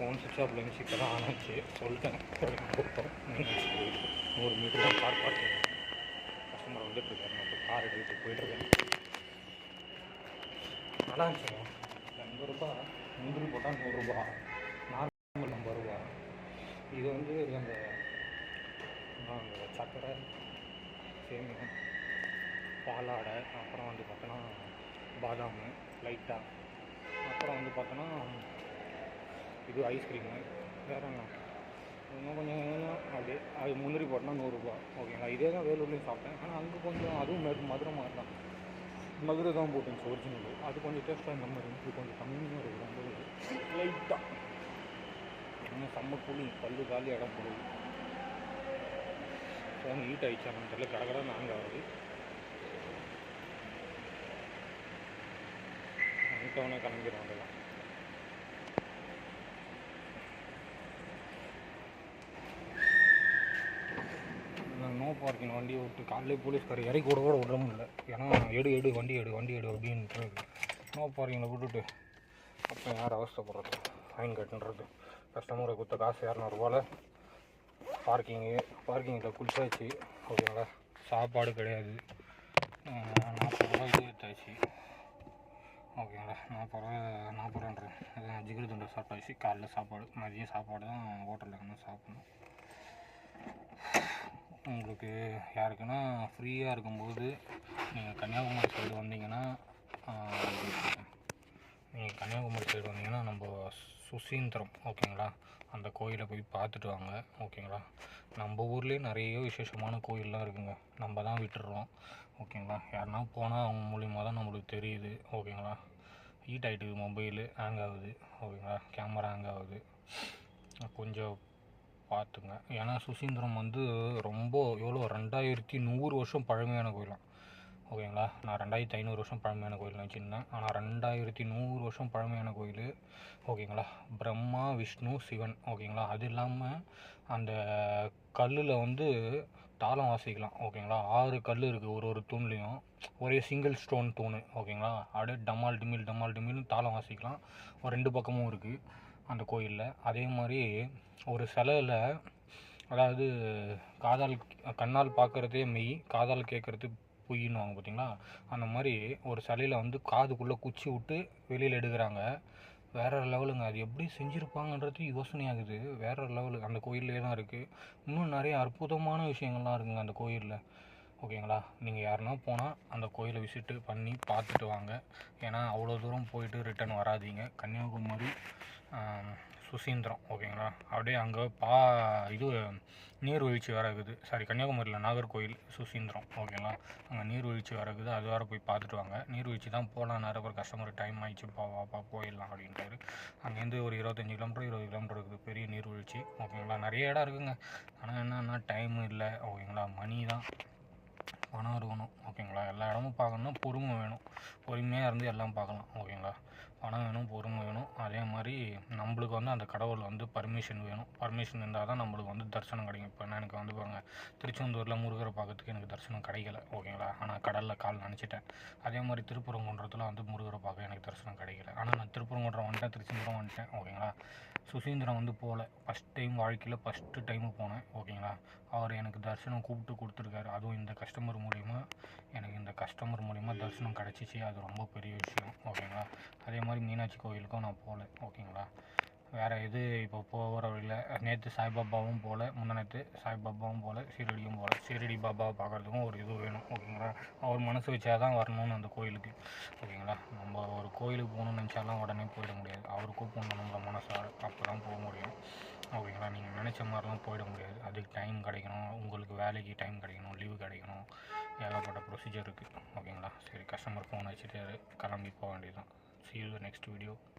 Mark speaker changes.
Speaker 1: Phone சுவிட்ச் ஆஃப்ல இருந்துச்சு இப்போ தான் ஆனாச்சு சொல்லிட்டேன். கூப்பிட்டோம் நூறு மீட்டர் தான் கார் பார்க்கிங் கஸ்டமர் வந்துட்டு இருக்காரு. நான் இப்போ கார் எடுத்துட்டு போயிட்டுருக்கேன் நல்லா இருந்துச்சுங்க எண்பது ரூபா முந்திரி போட்டால் நூறுரூபா நார்மல் ஐம்பது ரூபா இது வந்து அந்த சக்கரை சேமியம் பாலாடை அப்புறம் வந்து பார்த்தோன்னா பாதாம் லைட்டாக அப்புறம் வந்து பார்த்தோன்னா இது ஐஸ்கிரீமு வேறு என்ன? இன்னும் கொஞ்சம் கொஞ்சம் அப்படியே அது முந்திரி போட்டால் நூறுரூபா. ஓகேங்களா இதே தான் வேலூர்லேயும் சாப்பிட்டேன். ஆனால் அங்கே கொஞ்சம் அதுவும் மது மதுரை மாதிரி தான். மதுரை தான் போட்டுருந்துச்சு ஒரிஜினல் அது கொஞ்சம் டேஸ்ட்டாக இந்த மாதிரி இருந்துச்சு கொஞ்சம் கம்மியாக இருக்குது ரொம்ப லைட்டாக இன்னும் செம்ம கூலி பல்லு காலி இடம் போடுது. ஃபோன் ஹீட் ஆயிடுச்சான்னு தெரியல கடை கடை நாங்கள் வருது அங்கிட்டவனே கிளம்பிடும் நோ பார்க்கிங் வண்டி விட்டு காலையிலே போலீஸ்கார் இறக்கி கூட கூட விட முடியல. ஏன்னா எடு எடு வண்டி எடு வண்டி எடு அப்படின்ட்டு நோ பார்க்கிங்கில் விட்டுட்டு அப்போ யார் அவஸ்தைப்படுறது? ஃபைன் கட்டுன்றது. கஸ்டமரை கொடுத்த காசு இரநூறுபாவில் பார்க்கிங்கு பார்க்கிங்கில் குளிச்சாச்சு. ஓகேங்களா சாப்பாடு கிடையாது. நாற்பது ரூபா இது எடுத்தாச்சு ஓகேங்களா நாற்பது ரூபா நாற்பது ரூபான்றேன் அதான் ஜிகிரு துண்டை சாப்பிட்டாச்சு. காலைல சாப்பாடு மதியம் சாப்பாடு தான் ஹோட்டலில் வந்து சாப்பிட்ணும். உங்களுக்கு யாருக்குன்னா ஃப்ரீயாக இருக்கும்போது நீங்கள் கன்னியாகுமரி சைடு வந்தீங்கன்னா நீங்கள் கன்னியாகுமரி சைடு வந்தீங்கன்னா நம்ம சுசீந்திரம் ஓகேங்களா? அந்த கோயிலை போய் பார்த்துட்டு வாங்க ஓகேங்களா? நம்ம ஊர்லேயே நிறைய விசேஷமான கோயிலெலாம் இருக்குங்க. நம்ம தான் விட்டுடுறோம் ஓகேங்களா? யாருன்னா போனால் அவங்க மூலியமாக தான் நம்மளுக்கு தெரியுது ஓகேங்களா? ஹீட் ஆகிட்டுது மொபைலு ஹேங் ஆகுது ஓகேங்களா? கேமரா ஹேங் ஆகுது. கொஞ்சம் பார்த்துங்க. ஏன்னா சுசீந்திரம் வந்து ரொம்ப எவ்வளோ ரெண்டாயிரத்தி நூறு வருஷம் பழமையான கோயிலாம். ஓகேங்களா? நான் ரெண்டாயிரத்தி ஐநூறு வருஷம் பழமையான கோயில் நினச்சிருந்தேன் ஆனால் ரெண்டாயிரத்தி நூறு வருஷம் பழமையான கோயில் ஓகேங்களா? பிரம்மா விஷ்ணு சிவன் ஓகேங்களா? அது இல்லாமல் அந்த கல்லில் வந்து தாளம் வாசிக்கலாம் ஓகேங்களா? ஆறு கல் இருக்குது ஒரு ஒரு தூண்லேயும். ஒரே சிங்கிள் ஸ்டோன் தூண் ஓகேங்களா? அப்படியே டமால் டிமில் டமால் டிமில்னு தாளம் வாசிக்கலாம். ஒரு ரெண்டு பக்கமும் இருக்குது அந்த கோயிலில். அதே மாதிரி ஒரு சிலையில் அதாவது காதால் கண்ணால் பார்க்குறதே மெய் காதால் கேட்குறது பொய்ன்னுவாங்க பார்த்தீங்களா அந்த மாதிரி ஒரு சிலையில் வந்து காதுக்குள்ளே குச்சி விட்டு வெளியில் எடுக்கிறாங்க. வேற லெவலுங்க. அது எப்படி செஞ்சுருப்பாங்கன்றது யோசனையாகுது. வேற லெவலு. அந்த கோயிலே தான் இருக்குது இன்னும் நிறைய அற்புதமான விஷயங்கள்லாம் இருக்குங்க அந்த கோயிலில். ஓகேங்களா? நீங்கள் யாருன்னா போனால் அந்த கோயிலை விசிட்டு பண்ணி பார்த்துட்டு வாங்க. ஏன்னா அவ்வளோ தூரம் போயிட்டு ரிட்டன் வராதீங்க. கன்னியாகுமரி சுசீந்திரம் ஓகேங்களா? அப்படியே அங்கே பா இது நீர்வீழ்ச்சி வேற இருக்குது. சாரி கன்னியாகுமரியில் நாகர்கோயில் சுசீந்திரம் ஓகேங்களா? அங்கே நீர்வீழ்ச்சி வேற இருக்குது. அது வேறு போய் பார்த்துட்டு வாங்க. நீர்வீழ்ச்சி தான் போகலாம். நிறைய பேர் கஸ்டமர் டைம் ஆயிடுச்சு. பா வாப்பா போயிடலாம் அப்படின்றாரு அங்கேருந்து ஒரு இருபத்தஞ்சி கிலோமீட்டர் இருபது கிலோமீட்டர் இருக்குது. பெரிய நீர்வீழ்ச்சி ஓகேங்களா? நிறைய இடம் இருக்குங்க. ஆனால் என்னென்னா டைம் இல்லை ஓகேங்களா? மணி தான். பணம் இருக்கணும் ஓகேங்களா? எல்லா இடமும் பார்க்கணுன்னா பொறுமை வேணும். பொறுமையாக இருந்து எல்லாம் பார்க்கலாம் ஓகேங்களா? பணம் வேணும் பொறுமை வேணும். அதே மாதிரி நம்மளுக்கு வந்து அந்த கடவுள் வந்து பர்மிஷன் வேணும். பர்மிஷன் இருந்தால் தான் நம்மளுக்கு வந்து தரிசனம் கிடைக்கும். இப்போ நான் எனக்கு வந்து பாருங்க திருச்செந்தூரில் முருகரை பார்க்கறதுக்கு எனக்கு தரிசனம் கிடைக்கல ஓகேங்களா? ஆனால் கடலில் கால் நினச்சிட்டேன். அதே மாதிரி திருப்பரங்குன்றத்தில் வந்து முருகரை பார்க்க எனக்கு தரிசனம் கிடைக்கல. ஆனால் நான் திருப்பரங்குன்றம் வந்துட்டேன் திருச்செந்தூரம் வந்துட்டேன் ஓகேங்களா? சுசீந்திரன் வந்து போகல. ஃபஸ்ட் டைம் வாழ்க்கையில் ஃபஸ்ட்டு டைமு போனேன். ஓகேங்களா அவர் எனக்கு தரிசனம் கூப்பிட்டு கொடுத்துருக்காரு. அதுவும் இந்த கஸ்டமர் மூலிமா எனக்கு இந்த கஸ்டமர் மூலிமா தரிசனம் கிடச்சிச்சு. அது ரொம்ப பெரிய விஷயம். ஓகேங்களா அதே மாதிரி மீனாட்சி கோயிலுக்கும் நான் போகல. ஓகேங்களா வேறு எது இப்போ போகிற வழியில்? நேற்று சாய்பாபாவும் போகல. முந்தானேற்று சாய்பாபாவும் போகல. சீரடியும் போகல. ஷீரடி பாபாவை பார்க்குறதுக்கும் ஒரு இது வேணும். ஓகேங்களா அவர் மனசு வச்சா தான் வரணும்னு அந்த கோயிலுக்கு. ஓகேங்களா நம்ம ஒரு கோயிலுக்கு போகணும்னு நினச்சாலாம் உடனே போயிட முடியாது. அவர் கூப்பிடணும் நம்மள மனசார அப்போ தான் போக முடியும். ஓகேங்களா நீங்கள் நினச்ச மாதிரிலாம் போயிட முடியாது. அதுக்கு டைம் கிடைக்கணும். உங்களுக்கு வேலைக்கு டைம் கிடைக்கணும். லீவு கிடைக்கணும். ஏகப்பட்ட ப்ரொசீஜர் இருக்குது ஓகேங்களா? சரி கஸ்டமர் ஃபோன் வச்சுட்டு கிளம்பி போக வேண்டியது தான் சி யூ நெக்ஸ்ட் வீடியோ